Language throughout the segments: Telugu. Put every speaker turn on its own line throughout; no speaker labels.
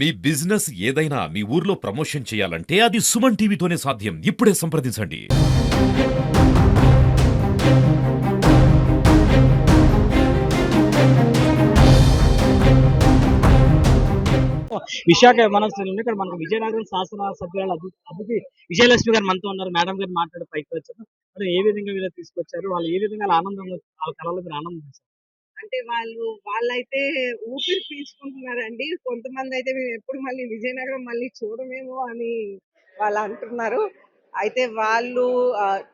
మీ బిజినెస్ ఏదైనా మీ ఊర్లో ప్రమోషన్ చేయాలంటే అది సుమన్ టీవీతోనే సాధ్యం. ఇప్పుడే సంప్రదించండి.
విశాఖ విమానాశ్రయంలో ఇక్కడ మనకు విజయనగరం శాసన సభ్యురాలు అతి అతిథి విజయలక్ష్మి గారు మనతో ఉన్నారు. మేడం గారు మాట్లాడే పైకి వచ్చారు. మరి ఏ విధంగా వీళ్ళు తీసుకొచ్చారు? వాళ్ళు ఏ విధంగా ఆనందం వాళ్ళ కళలో మీరు ఆనందం
అంటే వాళ్ళు వాళ్ళైతే ఊపిరి పీల్చుకుంటున్నారండి. కొంతమంది అయితే మేము ఎప్పుడు మళ్ళీ విజయనగరం మళ్ళీ చూడమేమో అని వాళ్ళు అంటున్నారు. అయితే వాళ్ళు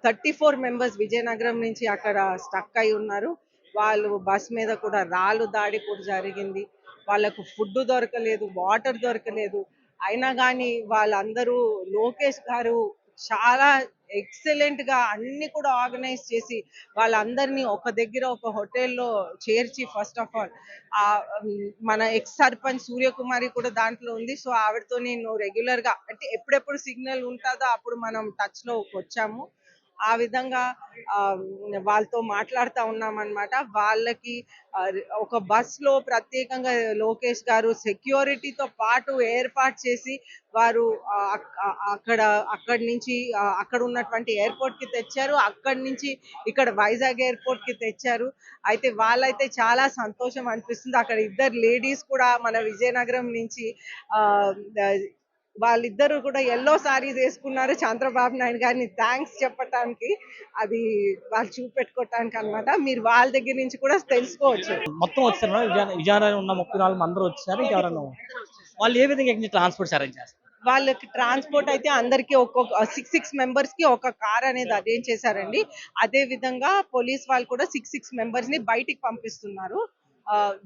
థర్టీ ఫోర్ మెంబర్స్ విజయనగరం నుంచి అక్కడ స్టక్ అయి ఉన్నారు. వాళ్ళు బస్ మీద కూడా రాళ్ళు దాడి కూడా జరిగింది. వాళ్ళకు ఫుడ్ దొరకలేదు వాటర్ దొరకలేదు. అయినా కానీ వాళ్ళందరూ లోకేష్ గారు చాలా ఎక్సలెంట్గా అన్ని కూడా ఆర్గనైజ్ చేసి వాళ్ళందరినీ ఒక దగ్గర ఒక హోటల్లో చేర్చి ఫస్ట్ ఆఫ్ ఆల్ ఆ మన ఎక్స్ సర్పంచ్ సూర్యకుమారి కూడా దాంట్లో ఉంది. సో ఆవిడతో నేను రెగ్యులర్గా అంటే ఎప్పుడెప్పుడు సిగ్నల్ ఉంటుందో అప్పుడు మనం టచ్లో వచ్చాము. ఆ విధంగా ఆ, వాళ్ళతో మాట్లాడుతూ ఉన్నామన్నమాట. వాళ్ళకి ఒక బస్లో ప్రత్యేకంగా లోకేష్ గారు సెక్యూరిటీతో పాటు ఏర్పాటు చేసి వారు అక్కడ అక్కడి నుంచి అక్కడ ఉన్నటువంటి ఎయిర్పోర్ట్కి తెచ్చారు. అక్కడి నుంచి ఇక్కడ వైజాగ్ ఎయిర్పోర్ట్కి తెచ్చారు. అయితే వాళ్ళైతే చాలా సంతోషం అనిపిస్తుంది. అక్కడ ఇద్దరు లేడీస్ కూడా మన విజయనగరం నుంచి ఆ, వాళ్ళిద్దరూ కూడా ఎల్లో సారీస్ వేసుకున్నారు చంద్రబాబు నాయుడు గారిని. థ్యాంక్స్ చెప్పటానికి. అది వాళ్ళు చూపెట్టుకోవటానికి అన్నమాట. మీరు వాళ్ళ దగ్గర నుంచి కూడా తెలుసుకోవచ్చు.
మొత్తం వచ్చారు విజయనగరం ఉన్న ముప్పై నాలుగు అందరూ వచ్చారు? ఇంకెవరన్నా? వాళ్ళు ఏ విధంగా ట్రాన్స్పోర్ట్స్ అరేంజ్ చేస్తారు?
వాళ్ళకి ట్రాన్స్పోర్ట్ అయితే అందరికి ఒక్కొక్క సిక్స్ సిక్స్ మెంబర్స్కి ఒక కార్ అనేది అరేంజ్ చేశారండి. అదే విధంగా పోలీస్ వాళ్ళు కూడా సిక్స్ సిక్స్ మెంబర్స్ని బయటికి పంపిస్తున్నారు.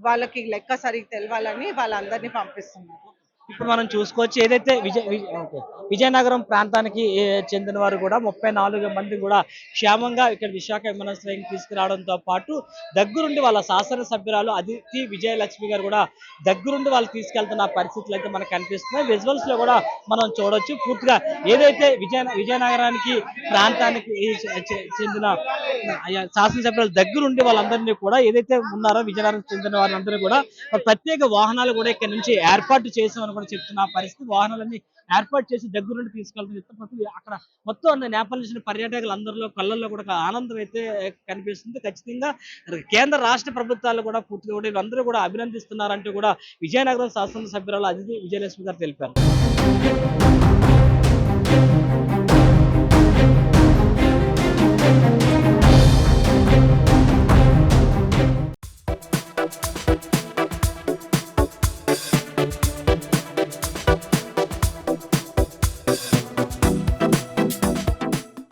వాళ్ళకి లెక్క సరిగ్గా తెలవాలని వాళ్ళందరినీ పంపిస్తున్నారు.
ఇప్పుడు మనం చూసుకోవచ్చు ఏదైతే విజయ విజయనగరం ప్రాంతానికి చెందిన వారు కూడా ముప్పై నాలుగు మంది కూడా క్షేమంగా ఇక్కడ విశాఖ విమానాశ్రయం తీసుకురావడంతో పాటు దగ్గరుండి వాళ్ళ శాసనసభ్యురాలు అదితి విజయలక్ష్మి గారు కూడా దగ్గరుండి వాళ్ళు తీసుకెళ్తున్న పరిస్థితులు అయితే మనకు కనిపిస్తున్నాయి. విజువల్స్లో కూడా మనం చూడొచ్చు. పూర్తిగా ఏదైతే విజయ విజయనగరానికి ప్రాంతానికి చెందిన ఆయా శాసనసభ్యుల దగ్గరుండి వాళ్ళందరినీ కూడా ఏదైతే ఉన్నారో విజయనగరం చెందిన వారందరూ కూడా ప్రత్యేక వాహనాలు కూడా ఇక్కడ నుంచి ఏర్పాటు చేసామని కూడా చెప్తున్న పరిస్థితి వాహనాలన్నీ ఏర్పాటు చేసి దగ్గరుండి నుండి ప్రతి అక్కడ మొత్తం ఉన్న నేపాల్ నుంచి పర్యాటకులు అందరిలో కళ్ళల్లో కూడా ఆనందం అయితే కనిపిస్తుంది. ఖచ్చితంగా కేంద్ర రాష్ట్ర ప్రభుత్వాలు కూడా పూర్తిగా కూడా వీళ్ళందరూ కూడా అభినందిస్తున్నారంటూ కూడా విజయనగరం శాసనసభ్యురాలు అతిథి విజయలక్ష్మి గారు తెలిపారు.